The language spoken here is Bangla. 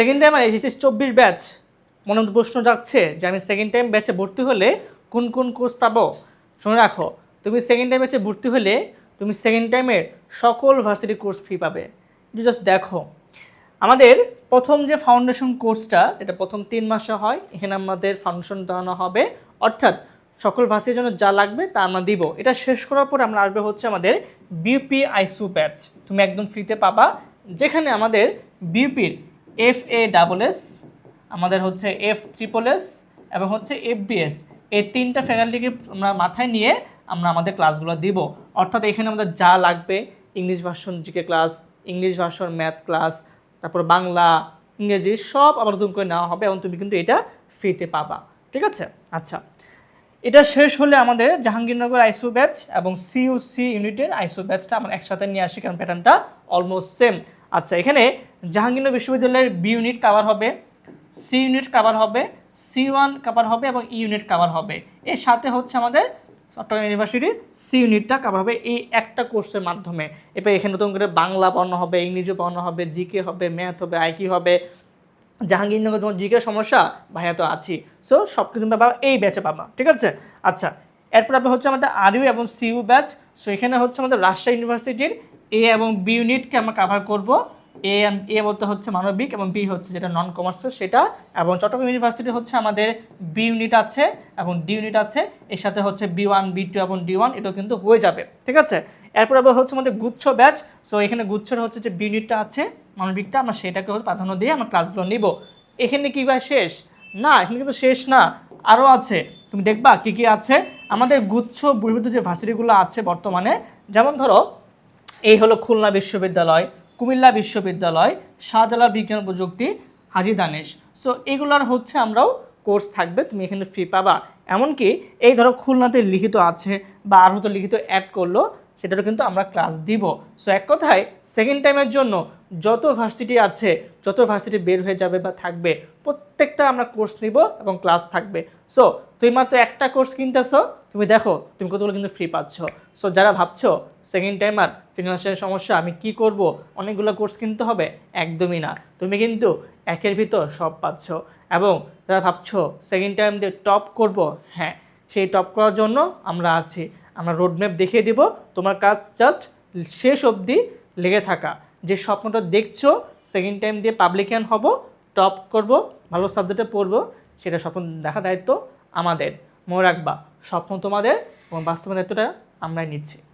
সেকেন্ড টাইম আর এইচএসসি চব্বিশ ব্যাচ মনে প্রশ্ন যাচ্ছে যে আমি সেকেন্ড টাইম ব্যাচে ভর্তি হলে কোন কোন কোর্স পাবো? শুনে রাখো, তুমি সেকেন্ড টাইম ব্যাচে ভর্তি হলে তুমি সেকেন্ড টাইমের সকল ভার্সিটি কোর্স ফ্রি পাবে। জাস্ট দেখো, আমাদের প্রথম যে ফাউন্ডেশন কোর্সটা এটা প্রথম তিন মাসে হয়, এখানে আমাদের ফাউন্ডেশন দেওয়ানো হবে। অর্থাৎ সকল ভার্সিটির জন্য যা লাগবে তা আমরা দিব। এটা শেষ করার পর আমরা আসবে হচ্ছে আমাদের বিউপি আইসু ব্যাচ তুমি একদম ফ্রিতে পাবা। যেখানে আমাদের বিউপির এফ এ ডাবল এস আমাদের হচ্ছে এফ ট্রিপল এস এবং হচ্ছে এফবিএস এই তিনটা ফ্যাকাল্টিকে আমরা মাথায় নিয়ে আমরা আমাদের ক্লাসগুলো দিব। অর্থাৎ এখানে আমাদের যা লাগবে English version GK class English version math class তারপর বাংলা, ইংরেজি, সব আবার নতুন করে নেওয়া হবে এবং তুমি কিন্তু এটা ফ্রিতে পাবা। ঠিক আছে? আচ্ছা। এটা শেষ হলে আমাদের জাহাঙ্গীরনগর আইসু ব্যাচ এবং সিইউসি ইউনিটের আইসু ব্যাচটা আমরা একসাথে নিয়ে আসি, কারণ প্যাটার্নটা অলমোস্ট সেম আচ্ছা এখানে জাহাঙ্গীরনগর বিশ্ববিদ্যালয়ের বি ইউনিট কাভার হবে সি ইউনিট কাভার হবে সি ওয়ান কাভার হবে এবং ই ইউনিট কাভার হবে। এর সাথে হচ্ছে আমাদের চট্টগ্রাম ইউনিভার্সিটির সি ইউনিটটা কাভার হবে এই একটা কোর্সের মাধ্যমে। এবার এখানে নতুন করে বাংলা পড়ানো হবে, ইংরেজি পড়ানো হবে জিকে হবে ম্যাথ হবে আইকি হবে। জাহাঙ্গীরনগর তোমার জিকে সমস্যা, ভাইয়া তো আছি। সো সব কিছু পাবা, এই ব্যাচে পাবা, ঠিক আছে? আচ্ছা এরপর আপনার হচ্ছে আমাদের আরইউ এবং সিইউ ব্যাচ সো এখানে হচ্ছে আমাদের রাজশাহী ইউনিভার্সিটির এ এবং বি ইউনিটকে আমরা কাভার করব। এ এ বলতে হচ্ছে মানবিক এবং বি হচ্ছে যেটা নন কমার্সের সেটা এবং চট্টগ্রাম ইউনিভার্সিটি হচ্ছে আমাদের বি ইউনিট আছে এবং ডি ইউনিট আছে। এর সাথে হচ্ছে বি ওয়ান বি টু এবং ডি ওয়ান এটাও কিন্তু হয়ে যাবে। ঠিক আছে? এরপর আবার হচ্ছে আমাদের গুচ্ছ ব্যাচ সো এখানে গুচ্ছর হচ্ছে যে বি ইউনিটটা আছে, মানবিকটা, আমরা সেটাকে প্রাধান্য দিয়ে আমরা ক্লাসগুলো নিব। এখানে কি বা শেষ? না, এখানে কিন্তু শেষ না। আরও আছে। তুমি দেখবা কি কি আছে? আমাদের গুচ্ছ বহির্ভূত যে ভার্সিটিগুলো আছে বর্তমানে, যেমন ধরো এই হলো খুলনা বিশ্ববিদ্যালয়, কুমিল্লা বিশ্ববিদ্যালয়, শাহজালাল বিজ্ঞান প্রযুক্তি, হাজি দানেশ। সো এগুলার হচ্ছে আমরাও কোর্স থাকবে, তুমি এখানে ফ্রি পাবা। এমনকি এই ধরো খুলনাতে লিখিত আছে বা আর হয়তো লিখিত অ্যাড করল, সেটারও কিন্তু আমরা ক্লাস দিব। সো এক কথায় সেকেন্ড টাইমের জন্য যত ভার্সিটি আছে, যত ভার্সিটি বের হয়ে যাবে বা থাকবে, প্রত্যেকটা আমরা কোর্স নিব এবং ক্লাস থাকবে। সো তুমি মাত্র একটা কোর্স কিনতেছো, তুমি দেখো তুমি কতগুলো কিন্তু ফ্রি পাচ্ছ। সো যারা ভাবছ সেকেন্ড টাইমার ফিনান্সিয়াল সমস্যা, আমি কি করব? অনেকগুলো কোর্স কিনতে হবে? একদমই না। তুমি কিন্তু একের ভিতর সব পাচ্ছ। এবং যারা ভাবছ সেকেন্ড টাইম দিয়ে টপ করব হ্যাঁ সেই টপ করার জন্য আমরা আছি। আমরা রোডম্যাপ দেখিয়ে দিব, তোমার কাজ জাস্ট শেষ অবধি লেগে থাকা। যে স্বপ্নটা দেখছ সেকেন্ড টাইম দিয়ে পাবলিকান হব টপ করব, ভালো সাবজেক্টে পড়ব, সেটা স্বপ্ন দেখা দায়িত্ব আমাদের। মনে রাখবা, স্বপ্ন তোমাদের এবং বাস্তব দায়িত্বটা আমরাই নিচ্ছি।